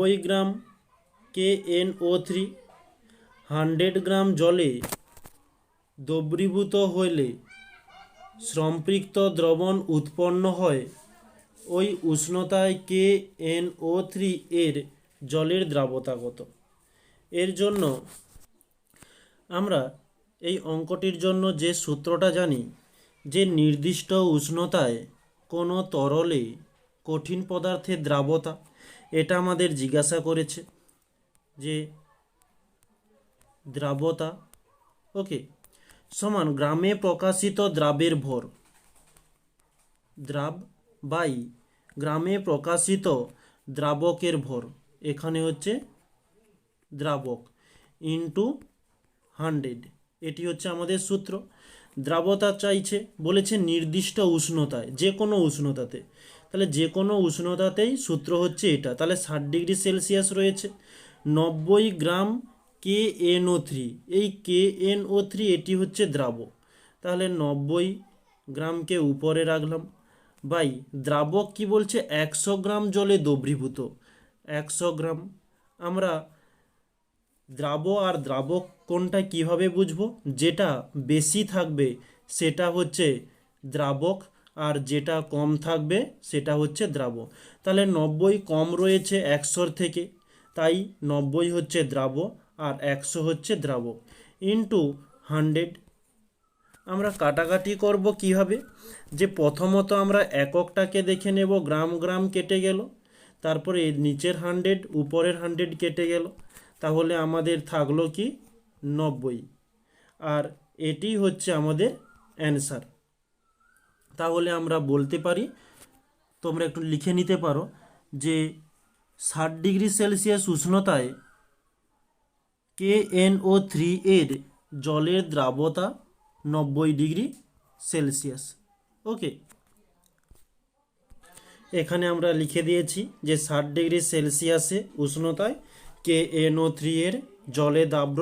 নব্বই gram K N O three, hundred gram জলে দ্রবীভূত হলে সম্পৃক্ত দ্রবণ উৎপন্ন হয়। ওই উষ্ণতায় কে এন ও থ্রি এর জলের দ্রাবতা কত? এর জন্য আমরা এই অঙ্কটির জন্য যে সূত্রটা জানি, যে নির্দিষ্ট উষ্ণতায় কোনো তরলে কঠিন পদার্থের দ্রাবতা এটা আমাদের জিজ্ঞাসা করেছে যে দ্রাবতা, ওকে, সমান গ্রামে প্রকাশিত দ্রাবের ভর। দ্রাব বাই গ্রামে প্রকাশিত দ্রাবকের ভর। এখানে হচ্ছে দ্রাবক ইন্টু হান্ড্রেড এটি হচ্ছে আমাদের সূত্র। দ্রাবতা চাইছে, বলেছে নির্দিষ্ট উষ্ণতায় যে কোনো উষ্ণতাতে। তাহলে যে কোনো উষ্ণতাতেই সূত্র হচ্ছে এটা। তাহলে ষাট ডিগ্রি সেলসিয়াস রয়েছে। নব্বই gram K N O three. এই কে এন ও থ্রি এটি হচ্ছে দ্রাবক। তাহলে নব্বই গ্রামকে উপরে রাখলাম। বাই দ্রাবক কি বলছে? একশো গ্রাম জলে দ্রবীভূত। একশো গ্রাম। আমরা দ্রাব আর দ্রাবক কোনটা কীভাবে বুঝব? যেটা বেশি থাকবে সেটা হচ্ছে দ্রাবক আর যেটা কম থাকবে সেটা হচ্ছে দ্রাবক তাহলে নব্বই কম রয়েছে একশোর থেকে, তাই নব্বই হচ্ছে দ্রাব আর একশো হচ্ছে দ্রাবক ইন্টু হান্ড্রেড আমরা কাটাকাটি করব কীভাবে? যে প্রথমত আমরা এককটাকে দেখে নেব, গ্রাম গ্রাম কেটে গেল, তারপরে নিচের হান্ড্রেড উপরের হান্ড্রেড কেটে গেল, তাহলে আমাদের থাকল কি? নব্বই। আর এটি হচ্ছে আমাদের অ্যান্সার তাহলে আমরা বলতে পারি, তোমরা একটু লিখে নিতে পারো, যে ষাট ডিগ্রি সেলসিয়াস উষ্ণতায় কে এন ও থ্রি এর জলের দ্রাবতা নব্বই ডিগ্রি সেলসিয়াস। ওকে? এখানে আমরা লিখে দিয়েছি যে ষাট ডিগ্রি সেলসিয়াসে উষ্ণতায় কে এন ও থ্রি এর জলে দ্রাব্য